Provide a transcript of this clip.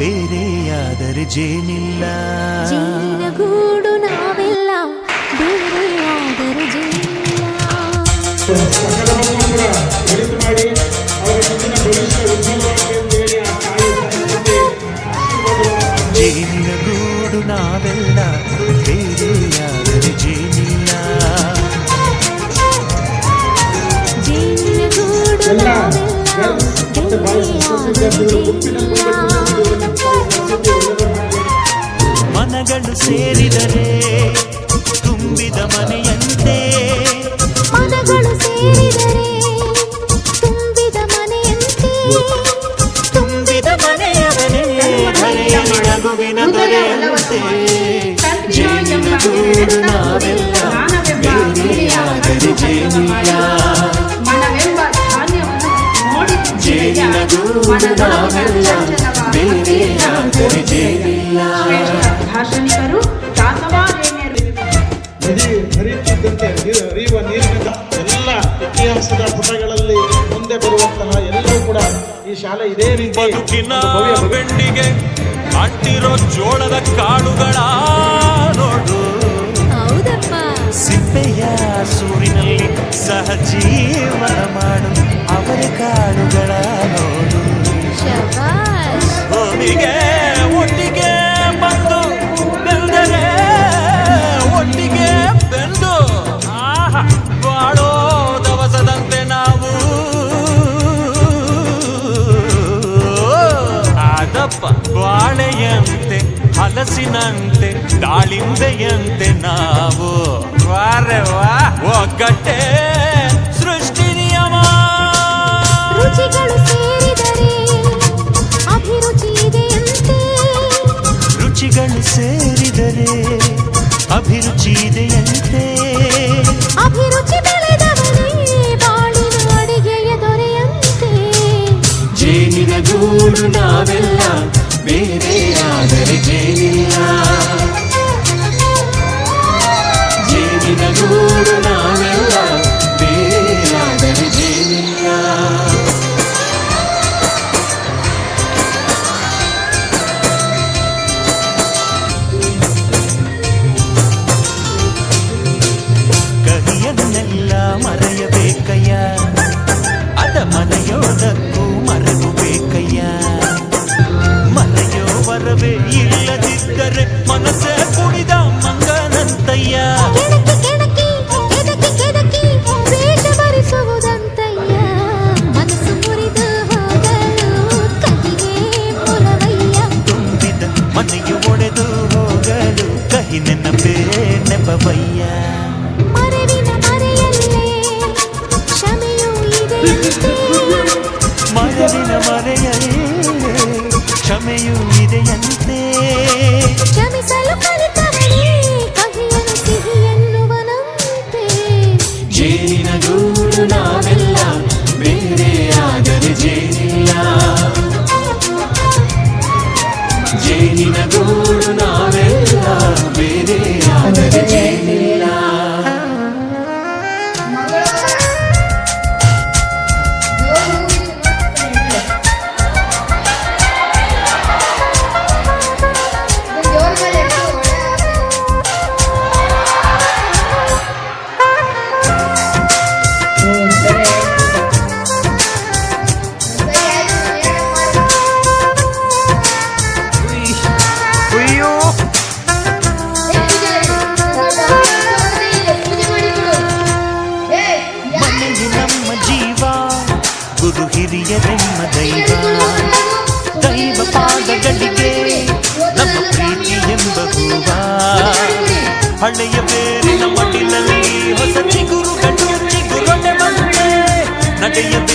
ಜೇನಿನ ಗೂಡು ನಾವೆಲ್ಲ ಬೇರೆಯಾದರೆ ಜೇನಿಲ್ಲ ಜೇನಿನ ಗೂಡು ನಾವೆಲ್ಲ ಬೇರೆಯಾದರೂ ಜೇನಿಲ್ಲ ಸಕಲವನ್ನು ಕೂಡ ಒಳಿತು ಮಾಡಿ ಅವರ ಮುಂದಿನ ಭವಿಷ್ಯ ಉಜ್ವಲವಾಗಲಿ ಅಂತ ಹೇಳಿ ಆ ತಾಯಿ ಸಂಸ್ಕೃತಿ ಆಶೀರ್ವಾದವನ್ನು ಜೇನಿನ ಗೂಡು ನಾವೆಲ್ಲ ಬೇರೆಯಾದರೆ ಜೇನಿಲ್ಲ ಜೇನಿನ ಗೂಡು ಎಲ್ಲ ನಾವೆಲ್ಲ ಗರ್ಲ್ಸ್ ಮತ್ತು ಬಾಯ್ಸ್ ಬೇರೆಯಾದರೂ ವಿದ್ಯಾರ್ಥಿಗಳು ಗುಂಪಿನ ಮುಂದೆ ಜೇನಿಲ್ಲ ಮಾಡಲಿ ಮನಗಳು ಸೇರಿದರೆ ತುಂಬಿದ ಮನೆಯಂತೆ ಮನಗಳು ಸೇರಿದರೆ ತುಂಬಿದ ಮನೆಯಂತೆ ತುಂಬಿದ ಮನೆಯವನೇ ಧರೆಯಲ್ಲಿ ನಗುವಿನ ದೊರೆಯಂತೆ ಜೇನಿನ ಗೂಡು ನಾವೆಲ್ಲ ಬೇರೆಯಾದರೆ ಜೇನಿಲ್ಲ ಮನವೆಂಬ ಧಾನ್ಯವನ್ನು ನೋಡಿ ಜೇನಿನ ಗೂಡು ನಾವೆಲ್ಲ ಬೇರೆಯಾದರೆ ಜೇನಿಲ್ಲ ಭಾಷಣಿಕರು ದಾಸವಾದೇಣ್ಯರು ನದಿ ಹರಿಯುತ್ತಿದ್ದಂತೆ ನೀರು ಹರಿಯುವ ನೀರಿನ ಎಲ್ಲ ಇತಿಹಾಸದ ಪುಟಗಳಲ್ಲಿ ಮುಂದೆ ಬರುವಂತಹ ಎಲ್ಲವೂ ಕೂಡ ಈ ಶಾಲೆ ಇದೇ ರೀತಿ ಬದುಕಿನ ಬೆಂಡಿಗೆ ಅಂಟಿರೋ ಜೋಳದ ಕಾಳುಗಳ ನೋಡು. ಬಾಳೆಯಂತೆ ಹಲಸಿನಂತೆ ದಾಳಿಂಬೆಯಂತೆ ನಾವು. ಒಗ್ಗಟ್ಟೆ ಸೃಷ್ಟಿ ನಿಯಮ. ರುಚಿಗಳು ಸೇರಿದರೆ ಅಭಿರುಚಿ ಇದೆಯಂತೆ. ರುಚಿಗಳು ಸೇರಿದರೆ ಅಭಿರುಚಿ ಇದೆಯಂತೆ. ಅಭಿರುಚಿ ಬೆಳೆದವನೇ ಬಾಳಿನ ಅಡಿಗೆಯ ದೊರೆಯಂತೆ. ಜೇನಿನ ಗೂಡು ನಾವೆಲ್ಲ ബേബി ആദരിക്കും ವರವೇ ಇಲ್ಲದಿದ್ದರೆ ಮನಸ್ಸೇ ಕುಡಿದ ಮಂಗನಂತಯ್ಯ ಕೆಣಕಿ ಕೆಣಕಿ ಕೆದಕಿ ಕೆದಕಿ ವೇಷ ಭರಿಸುವುದಂತಯ್ಯ ಮನಸ್ಸು ಮುರಿದು ಹೋಗಲು ಕಹಿಗೆ ಪುರವಯ್ಯ ತುಂಬಿದ ಮನೆಯು ಒಡೆದು ಹೋಗಲು ಕಹಿ ನೆನಪೇ ನೆಪವಯ್ಯ ಮರೆವಿನ ಮರೆಯಲ್ಲೇ ಕ್ಷಮೆಯೂ ಇದೆಯಂತೆ ಜೇನಿನ ಗೂಡು ನಾವೆಲ್ಲ ಬೇರೆಯಾದರೆ ಜೇನಿಲ್ಲ ಜೇನಿನ ಗೂಡು ಹಿರಿಯರೆಮ್ಮ ದೈವ ದೈವ ಪಾದಗಳಿಗೆ ನಮ್ಮ ಪ್ರೀತಿ ಎಂಬ ಹೂವ. ಹಳೆಯ ಬೇರಿನ ಮಡಿಲಲ್ಲಿ ಹೊಸ ಚಿಗುರು ಕಟ್ಟು ಚಿಗುರೊಡೆ ಬಂದೆ. ನಡೆಯಬೇಕು